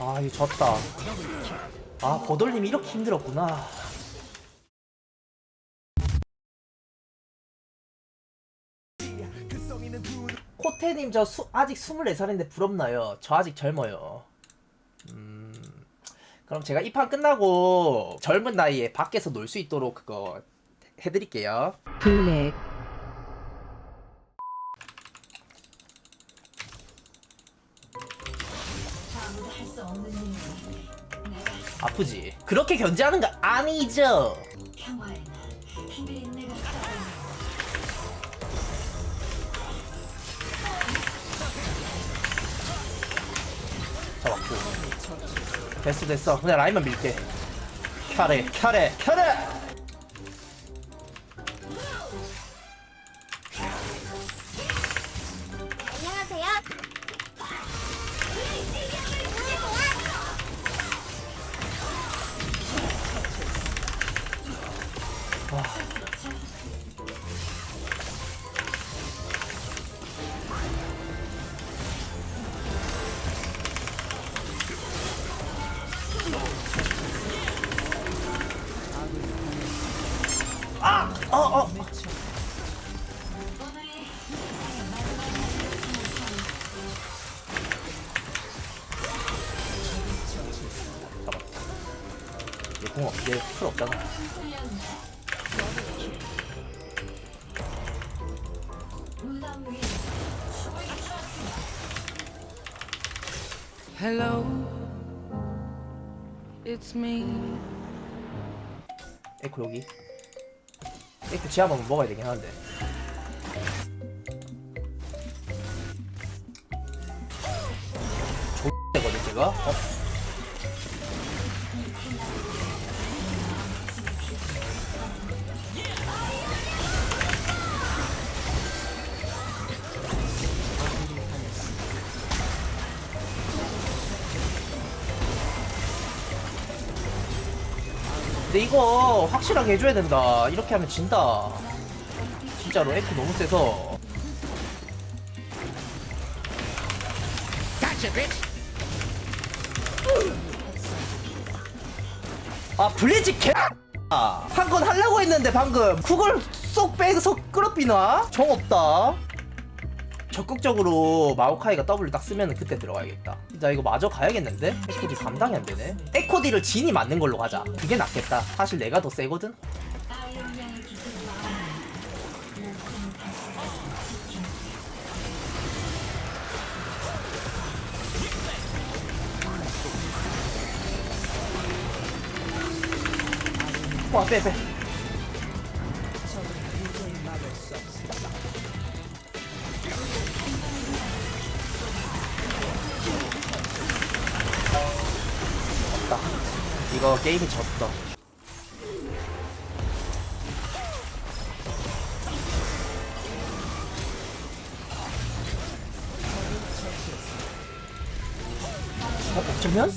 아 이거 졌다. 아 버돌님이 이렇게 힘들었구나. 코테님 저 수, 아직 24살인데 부럽나요? 저 아직 젊어요. 음 그럼 제가 이 판 끝나고 젊은 나이에 밖에서 놀 수 있도록 그거 해드릴게요. 블랙 아프지? 그렇게 견제하는 거 아니죠? 내가 잡았고 됐어 됐어 그냥 라인만 밀게 캬레 캬레 캬레 공 없, 얘풀 없잖아 Hello, it's me. 에코 여기 에코 지하 한번 먹어야 되긴 하는데 X되거든 제가 어? 근데 이거 확실하게 해줘야 된다. 이렇게 하면 진다. 진짜로 에코 너무 세서. 아 블리지 개. 한건 하려고 했는데 방금 그걸 쏙 빼서 끌어피나? 정 없다. 적극적으로 마오카이가 W 딱 쓰면 그때 들어가야겠다. 나 이거 마저 가야겠는데? 에코디 감당이 안 되네. 에코디를 진이 맞는 걸로 가자. 그게 낫겠다. 사실 내가 더 세거든. 와, 빼, 빼. 게임이 졌어. 어, 어쩌면?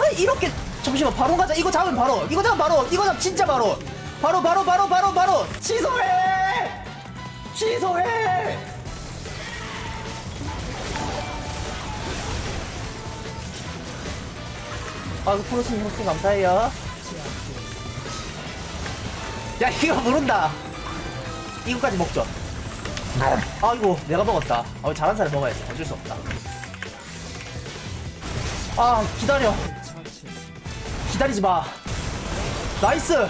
아 이렇게 잠시만 바로 가자. 이거 잡으면 바로. 이거 잡으면 바로. 이거 잡 진짜 바로. 바로 바로 바로 바로 바로. 취소해! 취소해 아이고 프로스님 호스 감사해요? 야 이거 모른다. 이거까지 먹죠? 아이고 내가 먹었다. 아 잘한 사람 먹어야지. 어쩔 수 없다. 아 기다려. 기다리지 마. 나이스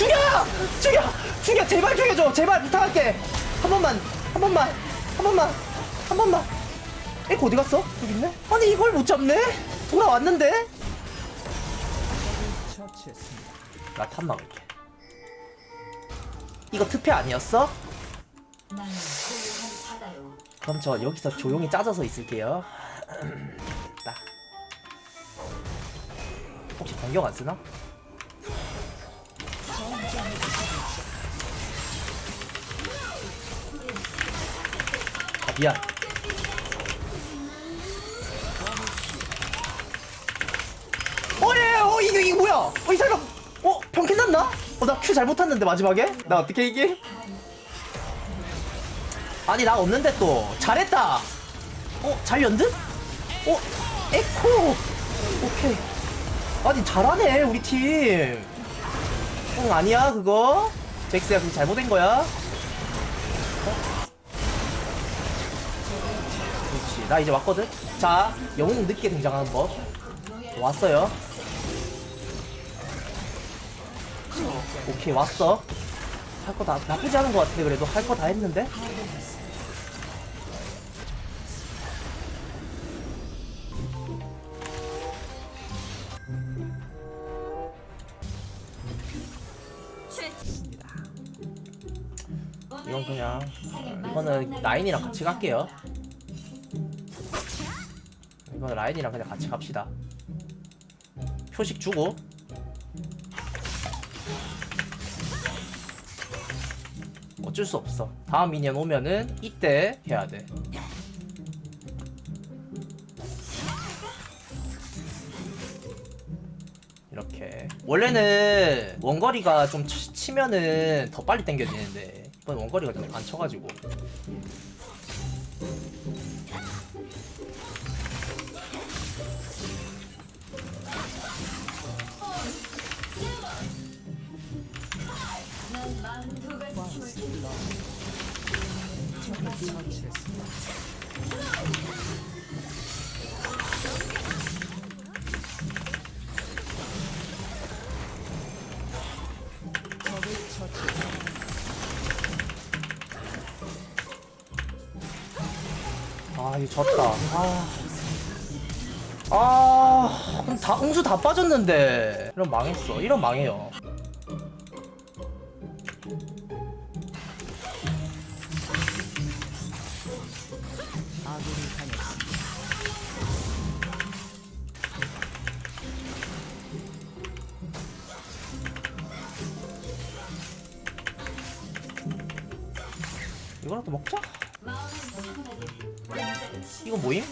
죽여! 죽여! 죽여! 제발 죽여줘! 제발 부탁할게! 한 번만! 한 번만! 한 번만! 한 번만! 에코 어디 갔어? 여기 있네? 아니 이걸 못 잡네? 돌아왔는데? 나탑 막을게. 이거 특패 아니었어? 그럼 저 여기서 조용히 짜져서 있을게요. 딱. 혹시 반격 안 쓰나? 미안. 어예 어 이거 이거 뭐야? 어이 사람 어 어, 나 큐 잘못 탔는데 마지막에? 나 어떻게 이기? 아니 나 없는데 또 잘했다. 어, 잘 연듯? 어, 에코. 오케이. 아니 잘하네 우리 팀. 응 아니야 그거? 잭스야 그거 잘못된 거야? 나 이제 왔거든. 자 영웅 늦게 등장하는 법 왔어요. 오케이 왔어. 할 거 다 나쁘지 않은 것 같아 그래도 할 거 다 했는데. 이건 그냥 이거는 라인이랑 같이 갈게요. 이건 라인이랑 그냥 같이 갑시다. 표식 주고 어쩔 수 없어. 다음 미니언 오면은 이때 해야 돼. 이렇게 원래는 원거리가 좀 치- 치면은 더 빨리 당겨지는데 이번 원거리가 좀 안 쳐가지고 아 이거 졌다. 아, 아다 응수 다 빠졌는데. 이런 망했어. 이런 망해요 이거 뭐임?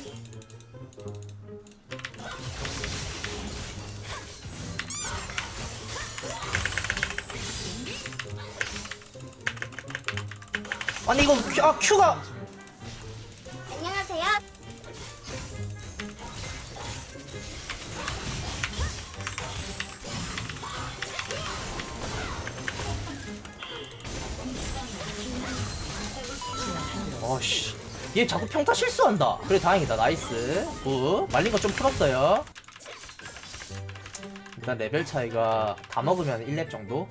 아니 이거 큐, 아 큐가 안녕하세요 어씨 얘 자꾸 평타 실수한다. 그래 다행이다. 나이스. 굿. 말린 거 좀 풀었어요. 일단 레벨 차이가 다 먹으면 1렙 정도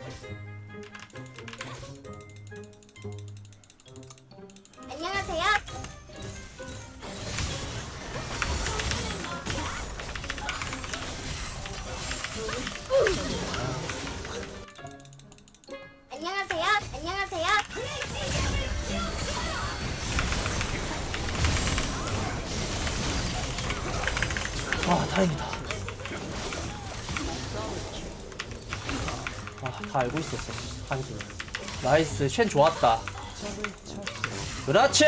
다행이다. 아다 알고 있었어 한줄 나이스 쉔 좋았다. 그렇지!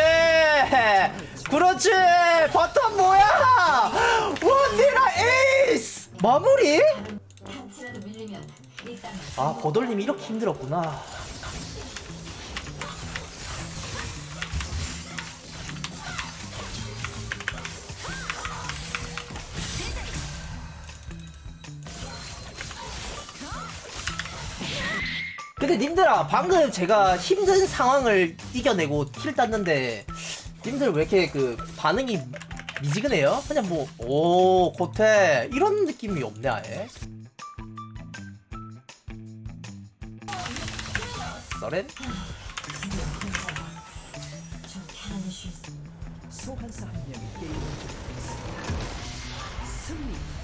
그렇지! 바텀 뭐야? 원디라 에이스 마무리 아 버돌님이 이렇게 힘들었구나 근데 님들아 방금 제가 힘든 상황을 이겨내고 킬 땄는데 님들 왜 이렇게 그 반응이 미지근해요? 그냥 뭐오 고태 이런 느낌이 없네 아예 종료했습니다. 승리.